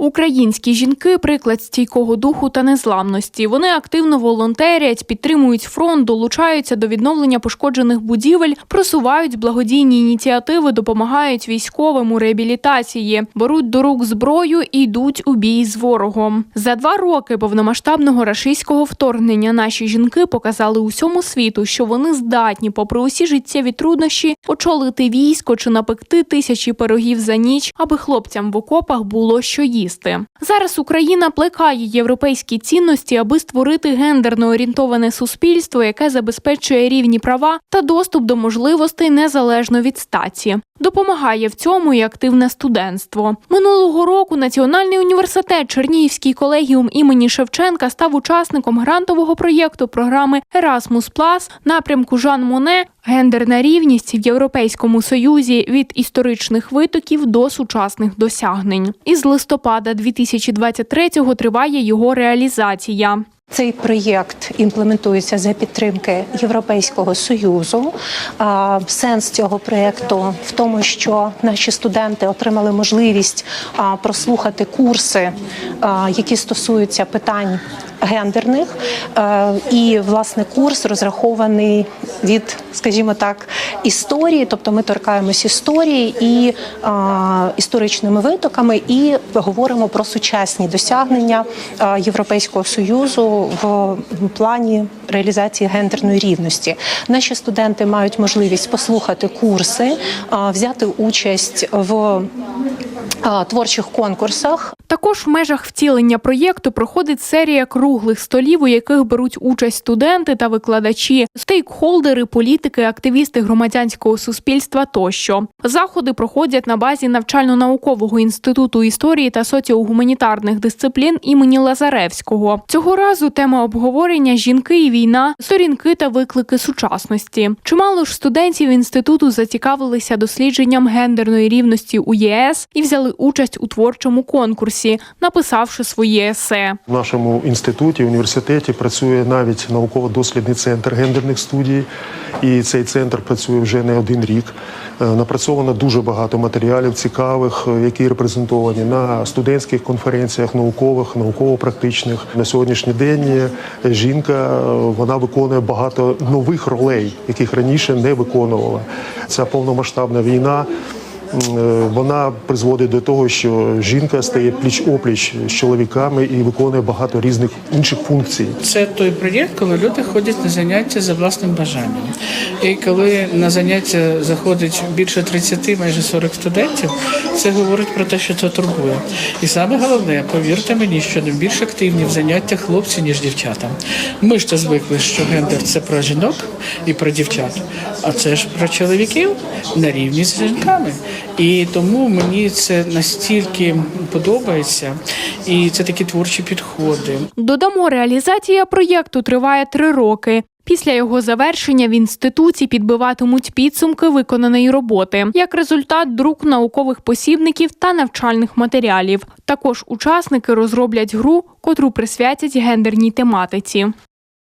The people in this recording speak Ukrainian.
Українські жінки приклад стійкого духу та незламності. Вони активно волонтерять, підтримують фронт, долучаються до відновлення пошкоджених будівель, просувають благодійні ініціативи, допомагають військовим у реабілітації, беруть до рук зброю і йдуть у бій з ворогом. За два роки повномасштабного рашистського вторгнення наші жінки показали усьому світу, що вони здатні, попри усі життєві труднощі, очолити військо чи напекти тисячі пирогів за ніч, аби хлопцям в окопах було що їсти. Зараз Україна плекає європейські цінності, аби створити гендерно орієнтоване суспільство, яке забезпечує рівні права та доступ до можливостей незалежно від статі. Допомагає в цьому і активне студентство. Минулого року Національний університет Чернігівський колегіум імені Шевченка став учасником грантового проєкту програми Erasmus+, напрямку Жан Моне Гендерна рівність в Європейському Союзі від історичних витоків до сучасних досягнень. Із листопада 2023-го триває його реалізація. Цей проєкт імплементується за підтримки Європейського союзу. Сенс цього проєкту в тому, що наші студенти отримали можливість прослухати курси, які стосуються питань гендерних. Е, І власне курс розрахований від, скажімо так, історії, тобто ми торкаємось історії і історичними витоками, і говоримо про сучасні досягнення Європейського союзу в плані реалізації гендерної рівності. Наші студенти мають можливість послухати курси, взяти участь в творчих конкурсах. Також в межах втілення проєкту проходить серія круглих столів, у яких беруть участь студенти та викладачі, стейкхолдери, політики, активісти громадянського суспільства тощо. Заходи проходять на базі навчально-наукового інституту історії та соціогуманітарних дисциплін імені Лазаревського. Цього разу тема обговорення жінки і війна, сторінки та виклики сучасності. Чимало ж студентів інституту зацікавилися дослідженням гендерної рівності у ЄС і взяли участь у творчому конкурсі, написавши своє есе. В нашому інституті, університеті працює навіть науково-дослідний центр гендерних студій, і цей центр працює вже не один рік. Е, Напрацьовано дуже багато матеріалів цікавих, е, які репрезентовані на студентських конференціях, наукових, науково-практичних. На сьогоднішній день е, жінка вона виконує багато нових ролей, яких раніше не виконувала. Ця повномасштабна війна. Е, вона призводить до того, що жінка стає пліч опліч з чоловіками і виконує багато різних інших функцій. Це той проєкт, коли люди ходять на заняття за власним бажанням. І коли на заняття заходить більше 30, майже 40 студентів, це говорить про те, що це турбує. І саме головне, повірте мені, що не більш активні в заняттях хлопці, ніж дівчата. Ми ж то звикли, що гендер це про жінок і про дівчат, а це ж про чоловіків на рівні з жінками. І тому мені це настільки подобається, і це такі творчі підходи. Додамо, реалізація проєкту триває три роки. Після його завершення в інституті підбиватимуть підсумки виконаної роботи, як результат друк наукових посібників та навчальних матеріалів. Також учасники розроблять гру, котру присвятять гендерній тематиці.